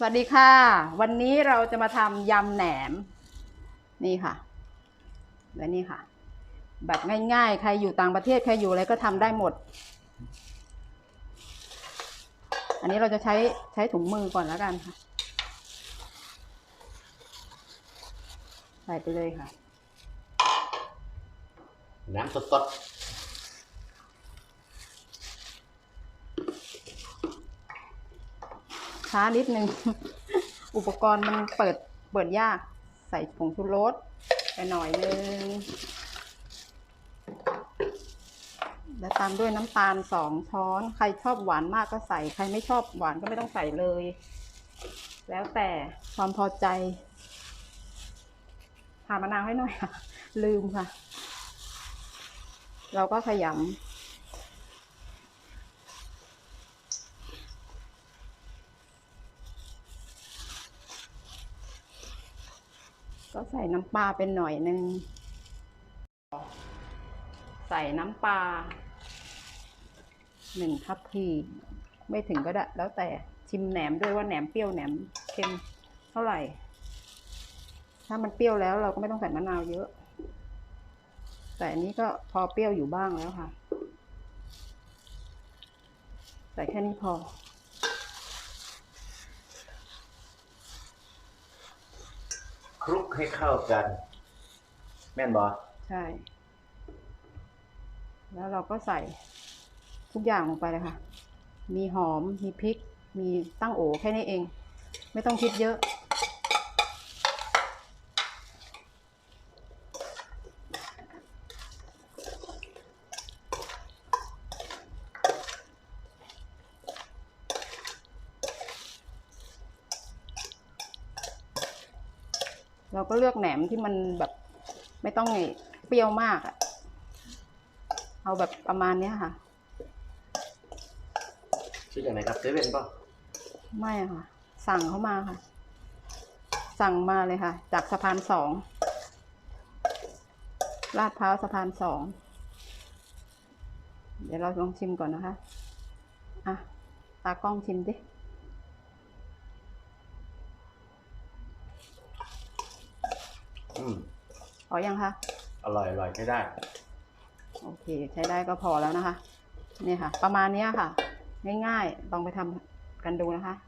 สวัสดีค่ะ วันนี้เราจะมาทำยำแหนม นี่ค่ะและนี่ค่ะ แบบง่ายๆ ใครอยู่ต่างประเทศ ใครอยู่อะไรก็ทำได้หมด อันนี้เราจะใช้ใช้ถุงมือก่อนแล้วกันค่ะ ใส่ไปเลยค่ะ น้ำสด ช้านิดนึง อุปกรณ์มันเปิดเปิดยาก ใส่ผงชูรสไปหน่อยนึง แล้วตามด้วยน้ำตาลสองช้อน ใครชอบหวานมากก็ใส่ ใครไม่ชอบหวานก็ไม่ต้องใส่เลย แล้วแต่ความพอใจหามะนาวให้หน่อยค่ะ ลืมค่ะ เราก็ขยำ ก็ใส่น้ำปลาเป็นหน่อยหนึ่งใส่น้ำปลาหนึ่งทัพพีไม่ถึงก็ได้ แล้วแต่ชิมแหนมด้วยว่าแหนมเปรี้ยวแหนมเค็มเท่าไหร่ ถ้ามันเปรี้ยวแล้วเราก็ไม่ต้องใส่มะนาวเยอะ แต่อันนี้ก็พอเปรี้ยวอยู่บ้างแล้วค่ะ ใส่แค่นี้พอ คลุกให้เข้ากัน แม่นบอใช่ แล้วเราก็ใส่ทุกอย่างลงไปเลยค่ะ มีหอม มีพริก มีตั้งโอแค่นี้เอง ไม่ต้องคิดเยอะ เราก็เลือกแหนมที่มันแบบไม่ต้องเปรี้ยวมากอะเอาแบบประมาณเนี้ยค่ะ ชื่ออย่างไรครับเซเว่นป่ะไม่อะค่ะ สั่งเข้ามาค่ะ สั่งมาเลยค่ะ จากสะพานสองลาดพร้าวสะพานสอง เดี๋ยวเราลองชิมก่อนนะคะ อะ ตากล้องชิมดิ อืมพอยังคะ อร่อยอร่อยใช้ได้ โอเค ใช้ได้ก็พอแล้วนะคะเนี่ยค่ะ ประมาณเนี้ยค่ะ ง่ายๆ ลองไปทำกันดูนะคะขอบคุณอะ